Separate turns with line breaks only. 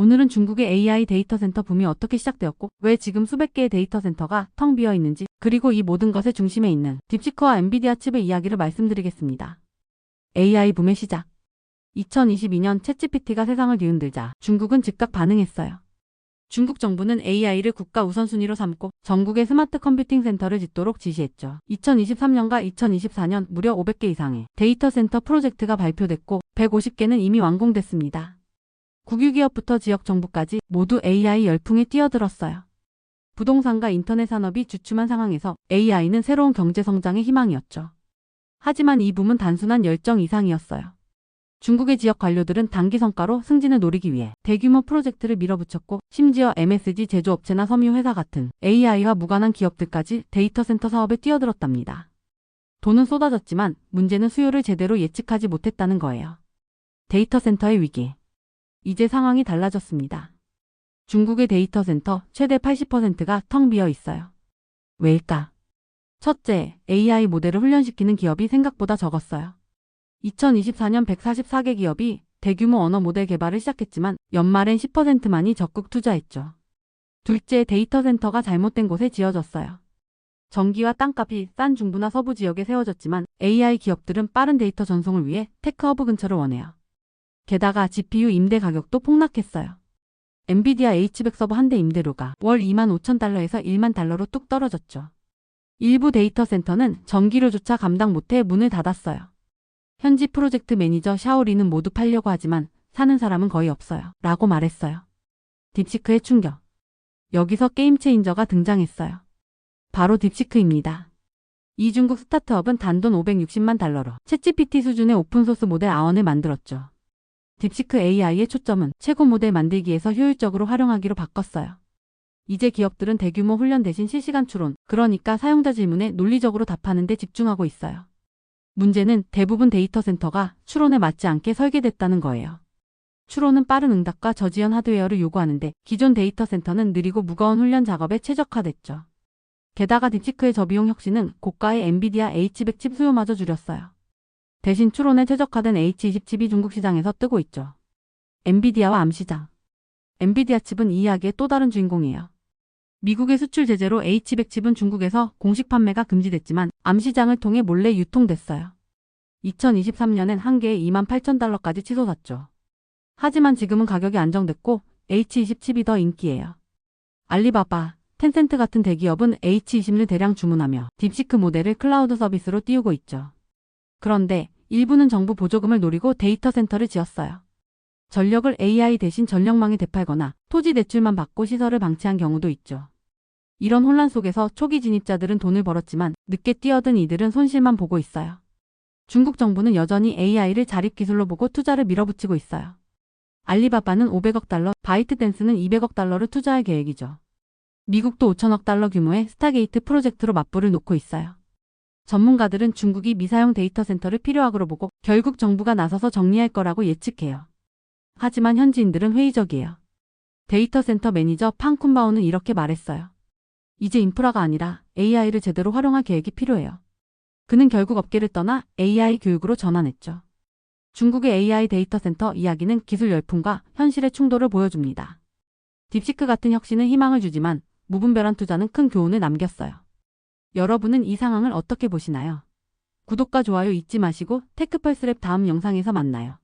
오늘은 중국의 AI 데이터 센터 붐이 어떻게 시작되었고 왜 지금 수백 개의 데이터 센터가 텅 비어 있는지 그리고 이 모든 것의 중심에 있는 딥시크와 엔비디아 칩의 이야기를 말씀드리겠습니다. AI 붐의 시작 2022년 챗GPT가 세상을 뒤흔들자 중국은 즉각 반응했어요. 중국 정부는 AI를 국가 우선순위로 삼고 전국의 스마트 컴퓨팅 센터를 짓도록 지시했죠. 2023년과 2024년 무려 500개 이상의 데이터 센터 프로젝트가 발표됐고 150개는 이미 완공됐습니다. 국유기업부터 지역 정부까지 모두 AI 열풍에 뛰어들었어요. 부동산과 인터넷 산업이 주춤한 상황에서 AI는 새로운 경제 성장의 희망이었죠. 하지만 이 붐은 단순한 열정 이상이었어요. 중국의 지역 관료들은 단기 성과로 승진을 노리기 위해 대규모 프로젝트를 밀어붙였고 심지어 MSG 제조업체나 섬유회사 같은 AI와 무관한 기업들까지 데이터 센터 사업에 뛰어들었답니다. 돈은 쏟아졌지만 문제는 수요를 제대로 예측하지 못했다는 거예요. 데이터 센터의 위기. 이제 상황이 달라졌습니다. 중국의 데이터 센터 최대 80%가 텅 비어 있어요. 왜일까? 첫째, AI 모델을 훈련시키는 기업이 생각보다 적었어요. 2024년 144개 기업이 대규모 언어 모델 개발을 시작했지만 연말엔 10%만이 적극 투자했죠. 둘째, 데이터 센터가 잘못된 곳에 지어졌어요. 전기와 땅값이 싼 중부나 서부 지역에 세워졌지만 AI 기업들은 빠른 데이터 전송을 위해 테크허브 근처를 원해요. 게다가 GPU 임대 가격도 폭락했어요. 엔비디아 H100 서버 한 대 임대료가 월 2만 5천 달러에서 1만 달러로 뚝 떨어졌죠. 일부 데이터 센터는 전기료조차 감당 못해 문을 닫았어요. 현지 프로젝트 매니저 샤오리는 모두 팔려고 하지만 사는 사람은 거의 없어요. 라고 말했어요. 딥시크의 충격. 여기서 게임 체인저가 등장했어요. 바로 딥시크입니다. 이 중국 스타트업은 단돈 560만 달러로 챗GPT 수준의 오픈소스 모델 아원을 만들었죠. 딥시크 AI의 초점은 최고 모델 만들기에서 효율적으로 활용하기로 바꿨어요. 이제 기업들은 대규모 훈련 대신 실시간 추론, 그러니까 사용자 질문에 논리적으로 답하는 데 집중하고 있어요. 문제는 대부분 데이터 센터가 추론에 맞지 않게 설계됐다는 거예요. 추론은 빠른 응답과 저지연 하드웨어를 요구하는데 기존 데이터 센터는 느리고 무거운 훈련 작업에 최적화됐죠. 게다가 딥시크의 저비용 혁신은 고가의 엔비디아 H100 칩 수요마저 줄였어요. 대신 추론에 최적화된 H20 칩이 중국 시장에서 뜨고 있죠. 엔비디아와 암 시장. 엔비디아 칩은 이 이야기의 또 다른 주인공이에요. 미국의 수출 제재로 H100 칩은 중국에서 공식 판매가 금지됐지만 암 시장을 통해 몰래 유통됐어요. 2023년엔 한 개에 2만 8천 달러까지 치솟았죠. 하지만 지금은 가격이 안정됐고 H20 칩이 더 인기예요. 알리바바, 텐센트 같은 대기업은 H20을 대량 주문하며 딥시크 모델을 클라우드 서비스로 띄우고 있죠. 그런데 일부는 정부 보조금을 노리고 데이터 센터를 지었어요. 전력을 AI 대신 전력망에 되팔거나 토지 대출만 받고 시설을 방치한 경우도 있죠. 이런 혼란 속에서 초기 진입자들은 돈을 벌었지만 늦게 뛰어든 이들은 손실만 보고 있어요. 중국 정부는 여전히 AI를 자립 기술로 보고 투자를 밀어붙이고 있어요. 알리바바는 500억 달러, 바이트댄스는 200억 달러를 투자할 계획이죠. 미국도 5천억 달러 규모의 스타게이트 프로젝트로 맞불을 놓고 있어요. 전문가들은 중국이 미사용 데이터 센터를 필요하고 보고 결국 정부가 나서서 정리할 거라고 예측해요. 하지만 현지인들은 회의적이에요. 데이터 센터 매니저 팡쿤바오는 이렇게 말했어요. 이제 인프라가 아니라 AI를 제대로 활용할 계획이 필요해요. 그는 결국 업계를 떠나 AI 교육으로 전환했죠. 중국의 AI 데이터 센터 이야기는 기술 열풍과 현실의 충돌을 보여줍니다. 딥시크 같은 혁신은 희망을 주지만 무분별한 투자는 큰 교훈을 남겼어요. 여러분은 이 상황을 어떻게 보시나요? 구독과 좋아요 잊지 마시고 테크펄스랩 다음 영상에서 만나요.